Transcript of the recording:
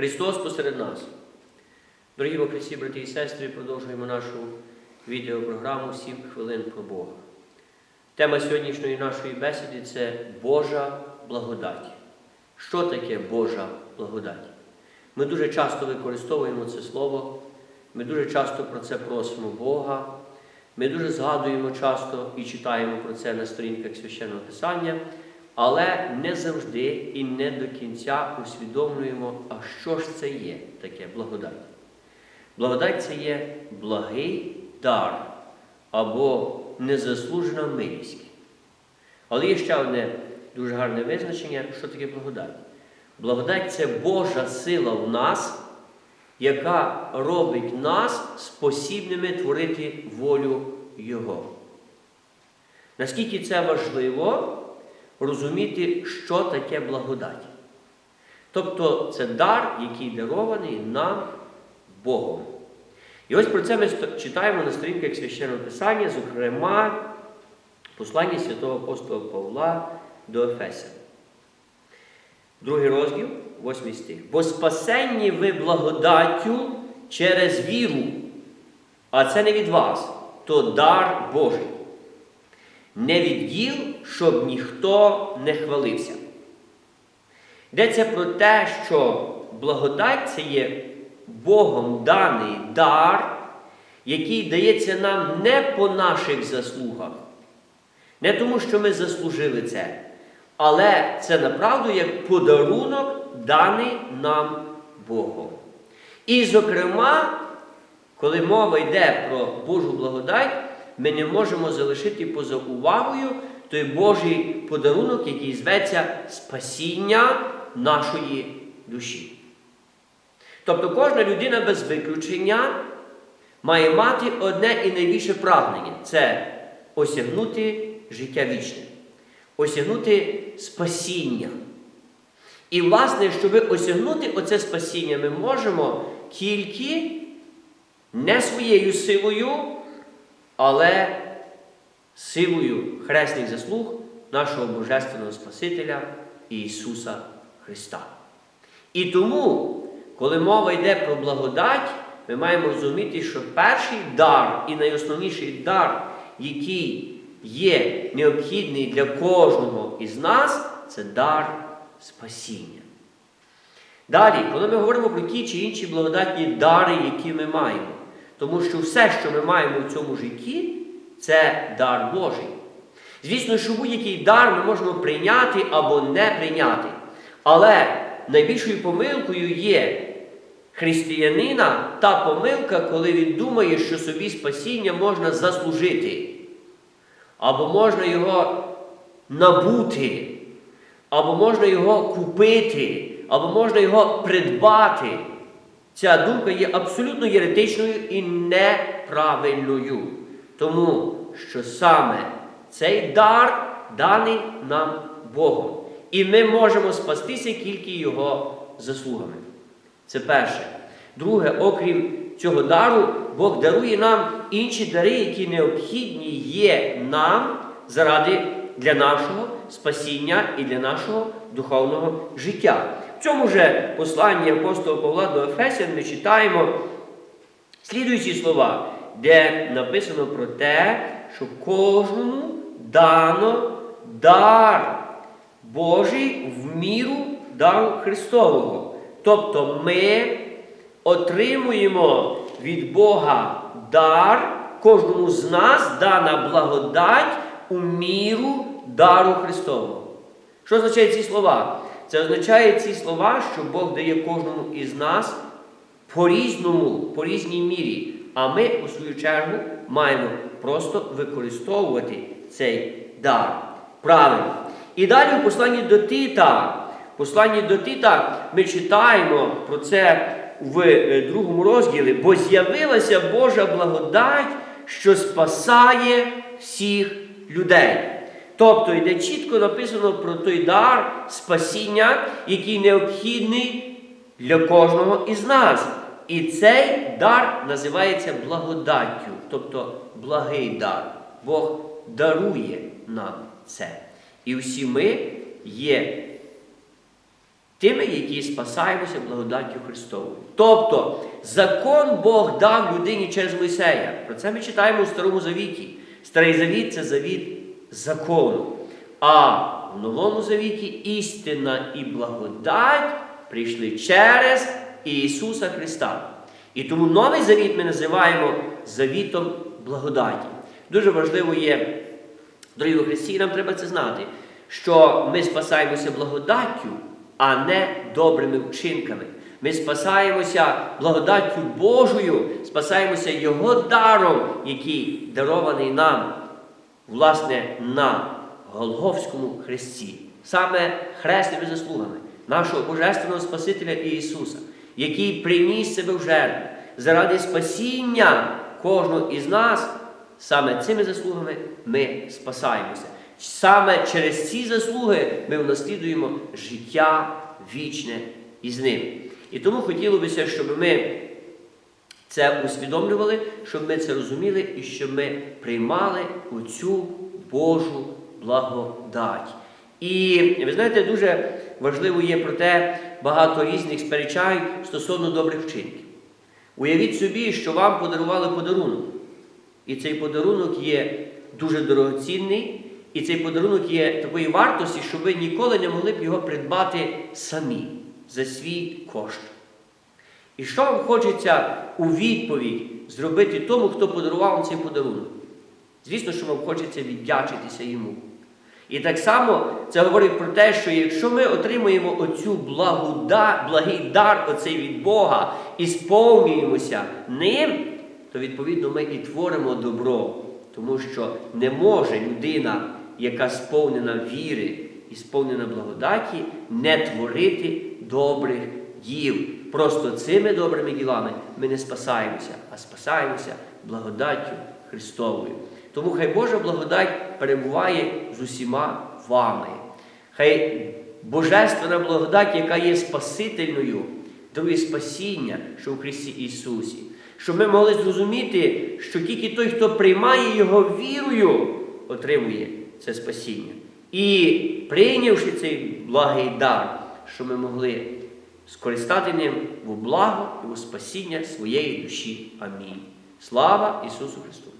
Христос посеред нас. Дорогі во Христі, брати і сестри, продовжуємо нашу відеопрограму «Сім хвилин про Бога. Тема сьогоднішньої нашої бесіди це Божа благодать. Що таке Божа благодать? Ми дуже часто використовуємо це слово, ми дуже часто про це просимо Бога, ми дуже згадуємо часто і читаємо про це на сторінках священного Писання, але не завжди і не до кінця усвідомлюємо, а що ж це є таке благодать. Благодать це є благий дар або незаслужена милість. Але є ще одне дуже гарне визначення, що таке благодать. Благодать це Божа сила в нас, яка робить нас спосібними творити волю Його. Наскільки це важливо розуміти, що таке благодать. Тобто це дар, який дарований нам Богом. І ось про це ми читаємо на сторінках священного Писання, зокрема, послання святого апостола Павла до Ефеся. Другий розділ, восьмий стих. Бо спасенні ви благодаттю через віру, а це не від вас, то дар Божий. Не від діл, щоб ніхто не хвалився. Йдеться про те, що благодать це є Богом даний дар, який дається нам не по наших заслугах, не тому, що ми заслужили це, але це направду як подарунок, даний нам Богом. І, зокрема, коли мова йде про Божу благодать, ми не можемо залишити поза увагою той Божий подарунок, який зветься спасіння нашої душі. Тобто кожна людина без виключення має мати одне і найбільше прагнення це осягнути життя вічне, осягнути спасіння. І, власне, щоб осягнути оце спасіння, ми можемо тільки не своєю силою, але силою хресних заслуг нашого Божественного Спасителя Ісуса Христа. І тому, коли мова йде про благодать, ми маємо розуміти, що перший дар і найосновніший дар, який є необхідний для кожного із нас, це дар спасіння. Далі, коли ми говоримо про ті чи інші благодатні дари, які ми маємо, тому що все, що ми маємо в цьому житті, це дар Божий. Звісно, що будь-який дар ми можемо прийняти або не прийняти. Але найбільшою помилкою є християнина та помилка, коли він думає, що собі спасіння можна заслужити, або можна його набути, або можна його купити, або можна його придбати. Ця думка є абсолютно єретичною і неправильною. Тому що саме цей дар даний нам Богом. І ми можемо спастися тільки Його заслугами. Це перше. Друге, окрім цього дару, Бог дарує нам інші дари, які необхідні є нам заради для нашого спасіння і для нашого духовного життя. В цьому же посланні апостола Павла до Ефесян ми читаємо слідуючі слова, де написано про те, що кожному дано дар Божий в міру дару Христового. Тобто ми отримуємо від Бога дар, кожному з нас дана благодать у міру дару Христового. Що означають ці слова? Це означає ці слова, що Бог дає кожному із нас по-різному, по різній мірі. А ми, у свою чергу, маємо просто використовувати цей дар. Правильно. І далі в посланні до Тита. Посланні до Тита ми читаємо про це в другому розділі, бо з'явилася Божа благодать, що спасає всіх людей. Тобто йде чітко написано про той дар спасіння, який необхідний для кожного із нас. І цей дар називається благодаттю, тобто благий дар. Бог дарує нам це. І всі ми є Тими, які спасаємося благодаттю Христовою. Тобто закон Бог дав людині через Мойсея. Про це ми читаємо у Старому Завіті. Старий Завіт це завіт закону. А в Новому Завіті істина і благодать прийшли через Ісуса Христа. І тому новий завіт ми називаємо завітом благодаті. Дуже важливо є, дорогі Христі, нам треба це знати, що ми спасаємося благодаттю, а не добрими вчинками. Ми спасаємося благодаттю Божою, спасаємося Його даром, який дарований нам, власне, на Голговському хресті. Саме хресними заслугами нашого Божественного Спасителя Ісуса, який приніс себе в жертву заради спасіння кожного із нас, саме цими заслугами ми спасаємося. Саме через ці заслуги ми унаслідуємо життя вічне із ним. І тому хотілося б, щоб ми це усвідомлювали, щоб ми це розуміли і щоб ми приймали оцю Божу благодать. І ви знаєте, дуже важливо є про те, багато різних сперечають стосовно добрих вчинків. Уявіть собі, що вам подарували подарунок. І цей подарунок є дуже дорогоцінний, і цей подарунок є такої вартості, що ви ніколи не могли б його придбати самі за свій кошт. І що вам хочеться у відповідь зробити тому, хто подарував вам цей подарунок? Звісно, що вам хочеться віддячитися йому. І так само це говорить про те, що якщо ми отримуємо оцю благода, благий дар оцей від Бога і сповнюємося ним, то відповідно ми і творимо добро. Тому що не може людина, яка сповнена віри і сповнена благодаті, не творити добрих діл. Просто цими добрими ділами ми не спасаємося, а спасаємося благодаттю Христовою. Тому хай Божа благодать перебуває з усіма вами. Хай Божественна благодать, яка є Спасительною, дарує спасіння, що в Христі Ісусі. Щоб ми могли зрозуміти, що тільки той, хто приймає Його вірою, отримує це спасіння. І прийнявши цей благий дар, що ми могли скористати ним в благо і у спасіння своєї душі. Амінь. Слава Ісусу Христу!